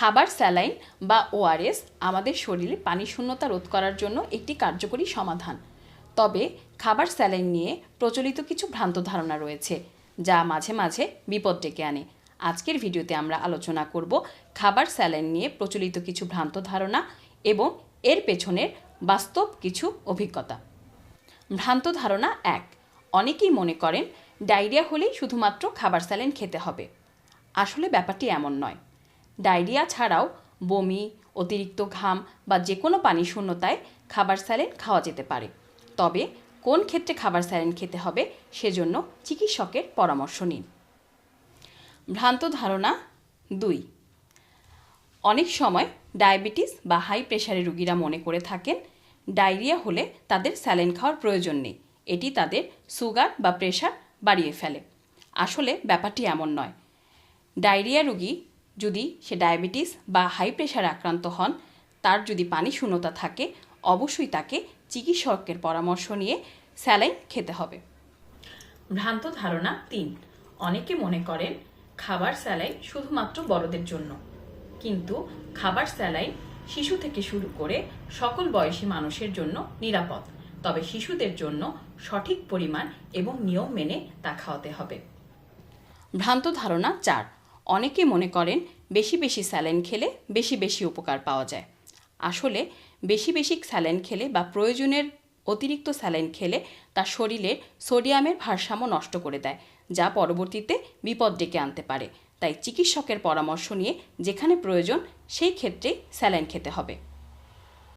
খাবার, স্যালাইন বা ওআরএস আমাদের শরীরে পানি শূন্যতা রোধ করার জন্য একটি কার্যকরী সমাধান। তবে খাবার, স্যালাইন নিয়ে প্রচলিত কিছু ভ্রান্ত ধারণা রয়েছে, যা মাঝে মাঝে বিপদ ডেকে আনে। আজকের ভিডিওতে আমরা আলোচনা করব খাবার, স্যালাইন নিয়ে প্রচলিত কিছু ভ্রান্ত ধারণা এবং এর পেছনের বাস্তব কিছু অভিজ্ঞতা। ভ্রান্ত ধারণা এক, অনেকেই মনে করেন, ডায়রিয়া হলেই শুধুমাত্র খাবার, স্যালাইন খেতে হবে। আসলে ব্যাপারটি এমন নয়। ডায়রিয়া ছাড়াও বমি, অতিরিক্ত ঘাম বা যে কোনো পানি শূন্যতায় খাবার স্যালাইন খাওয়া যেতে পারে। তবে কোন ক্ষেত্রে খাবার স্যালাইন খেতে হবে সেজন্য চিকিৎসকের পরামর্শ নিন। ভ্রান্ত ধারণা দুই। অনেক সময় ডায়াবেটিস বা হাই প্রেশারের রুগীরা মনে করে থাকেন ডায়রিয়া হলে তাদের স্যালাইন খাওয়ার প্রয়োজন নেই। এটি তাদের সুগার বা প্রেশার বাড়িয়ে ফেলে। আসলে ব্যাপারটি এমন নয়। ডায়রিয়া রুগী যদি সে ডায়াবেটিস বা হাই প্রেশারে আক্রান্ত হন তার যদি পানি শূন্যতা থাকে অবশ্যই তাকে চিকিৎসকের পরামর্শ নিয়ে স্যালাইন খেতে হবে। ভ্রান্ত ধারণা তিন। অনেকে মনে করেন খাবার স্যালাইন শুধুমাত্র বড়দের জন্য। কিন্তু খাবার স্যালাইন শিশু থেকে শুরু করে সকল বয়সী মানুষের জন্য নিরাপদ। তবে শিশুদের জন্য সঠিক পরিমাণ এবং নিয়ম মেনে তা খাওয়াতে হবে। ভ্রান্ত ধারণা চার। অনেকে মনে করেন বেশি বেশি স্যালাইন খেলে বেশি বেশি উপকার পাওয়া যায়। আসলে বেশি বেশি স্যালাইন খেলে বা প্রয়োজনের অতিরিক্ত স্যালাইন খেলে তা শরীরের সোডিয়ামের ভারসাম্য নষ্ট করে দেয়, যা পরবর্তীতে বিপদ ডেকে আনতে পারে। তাই চিকিৎসকের পরামর্শ নিয়ে যেখানে প্রয়োজন সেই ক্ষেত্রেই স্যালাইন খেতে হবে।